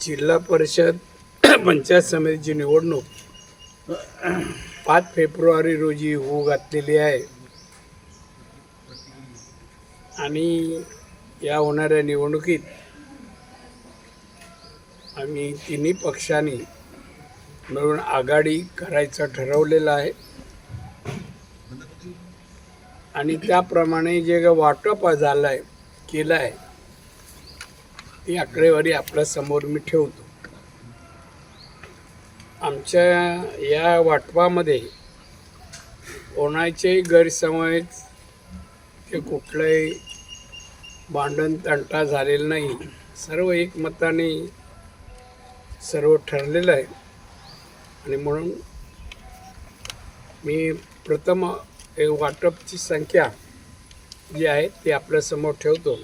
जिल्हा परिषद पंचायत समितीची निवडणूक पाच फेब्रुवारी रोजी होऊ घातलेली आहे. आणि या होणाऱ्या निवडणुकीत आम्ही तिन्ही पक्षांनी मिळून आघाडी करायचं ठरवलेलं आहे. आणि त्याप्रमाणे जे काही वाटप झालं आहे केलं आहे ती आकडेवारी आपल्यासमोर मी ठेवतो. आमच्या या वाटपामध्ये कोणाचेही गैरसमज ते कुठलंही भांडण तंटा झालेलं नाही. सर्व एकमताने सर्व ठरलेलं आहे. आणि म्हणून मी प्रथम वाटपची संख्या जी आहे ती आपल्यासमोर ठेवतो.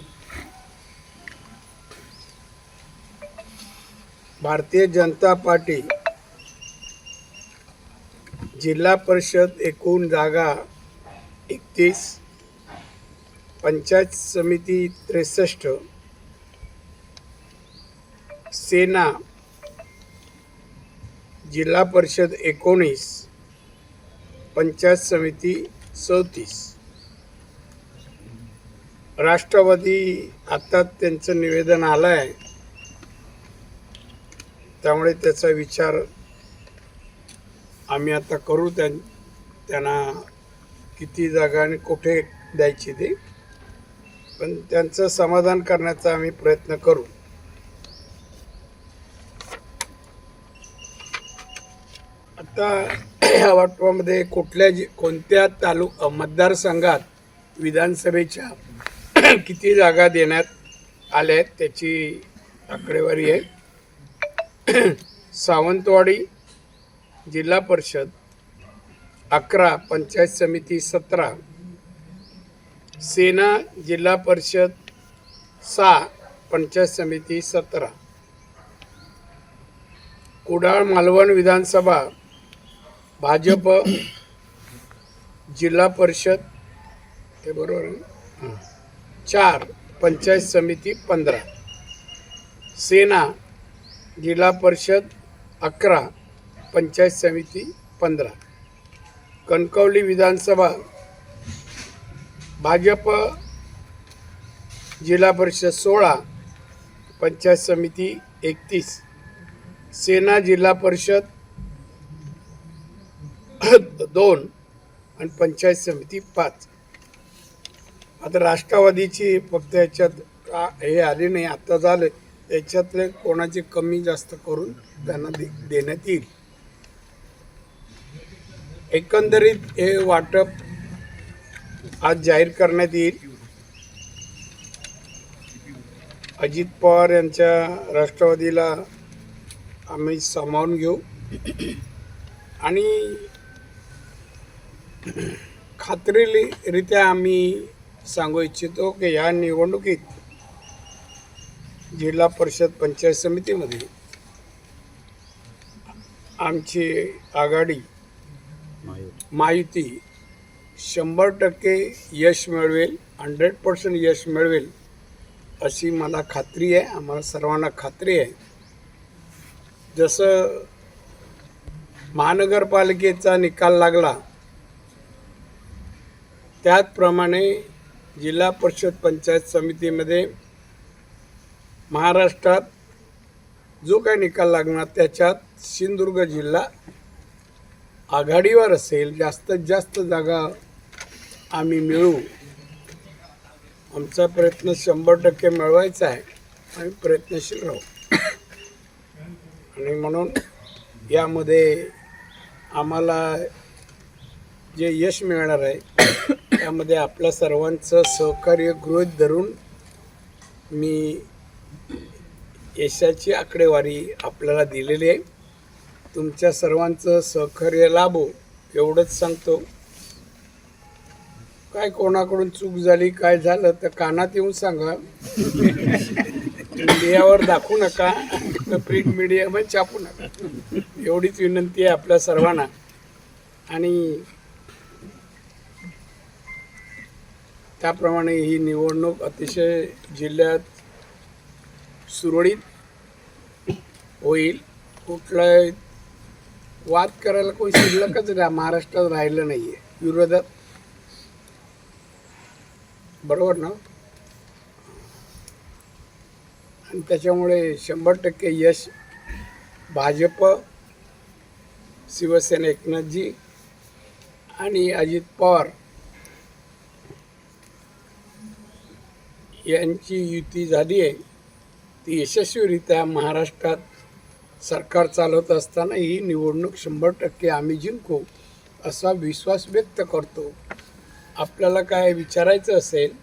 भारतीय जनता पार्टी जिल्हा परिषद एकूण जागा एकतीस पंचायत समिती त्रेसष्ट सेना जिल्हा परिषद एकोणीस पंचायत समिती चौतीस. राष्ट्रवादी आता त्यांचं निवेदन आलं आहे त्यामुळे त्याचा विचार आम्ही आता करू त्यां त्यांना किती जागा आणि कुठे द्यायची ते. पण त्यांचं समाधान करण्याचा आम्ही प्रयत्न करू. आता ह्या वाटपामध्ये कुठल्या जि कोणत्या तालु मतदारसंघात विधानसभेच्या किती जागा देण्यात आल्या आहेत त्याची आकडेवारी आहे. सावंतवाडी जिल्हा परिषद अकरा पंचायत समिती सतरा सेना जिल्हा परिषद सहा पंचायत समिती सतरा. कुडाळ मालवण विधानसभा भाजप जिल्हा परिषद हे बरोबर चार पंचायत समिती पंधरा. सेना जिल्हा परिषद अकरा पंचायत समिती पंधरा. कणकवली विधानसभा भाजप जिल्हा परिषद सोळा पंचायत समिती एकतीस. सेना जिल्हा परिषद दोन आणि पंचायत समिती पाच. आता राष्ट्रवादीची फक्त याच्यात का हे आले नाही आत्ता झालं याच्यातले कोणाचे कमी जास्त करून त्यांना दे देण्यात येईल. एकंदरीत हे वाटप आज जाहीर करण्यात येईल. अजित पवार यांच्या राष्ट्रवादीला आम्ही सामावून घेऊ. आणि खात्रीरित्या आम्ही सांगू इच्छितो की ह्या निवडणुकीत जिल्हा परिषद पंचायत समितीमध्ये आमची आघाडी माहिती शंभर टक्के यश मिळवेल हंड्रेड पर्सेंट यश मिळवेल अशी मला खात्री आहे आम्हाला सर्वांना खात्री आहे. जसं महानगरपालिकेचा निकाल लागला त्याचप्रमाणे जिल्हा परिषद पंचायत समितीमध्ये महाराष्ट्रात जो काही निकाल लागणार त्याच्यात सिंधुदुर्ग जिल्हा आघाडीवर असेल जास्तीत जास्त जागा आम्ही मिळू. आमचा प्रयत्न शंभर टक्के मिळवायचा आहे. आम्ही प्रयत्नशील राहू. आणि म्हणून यामध्ये आम्हाला जे यश मिळणार आहे त्यामध्ये आपल्या सर्वांचं सहकार्य गृहित धरून मी यशाची आकडेवारी आपल्याला दिलेली आहे. तुमच्या सर्वांचं सहकार्य लाभो एवढंच सांगतो. काय कोणाकडून चूक झाली काय झालं तर कानात येऊन सांगा. मीडियावर दाखवू नका प्रिंट मीडियामध्ये छापू नका. एवढीच विनंती आहे आपल्या सर्वांना. आणि त्याप्रमाणे ही निवडणूक अतिशय जिल्ह्यात सुरळीत होईल. कुठलं वाद करायला कोणी शिल्लकच रा महाराष्ट्रात राहिलं नाही आहे विरोधात बरोबर ना? आणि त्याच्यामुळे शंभर टक्के यश भाजप शिवसेना एकनाथजी आणि अजित पवार यांची युती झाली आहे. ती यशस्वीरित्या महाराष्ट्रात सरकार चालवत असताना ही निवडणूक शंभर टक्के आम्ही जिंकू असा विश्वास व्यक्त करतो. आपल्याला काय विचारायचं असेल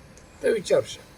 तर विचारू शकतो.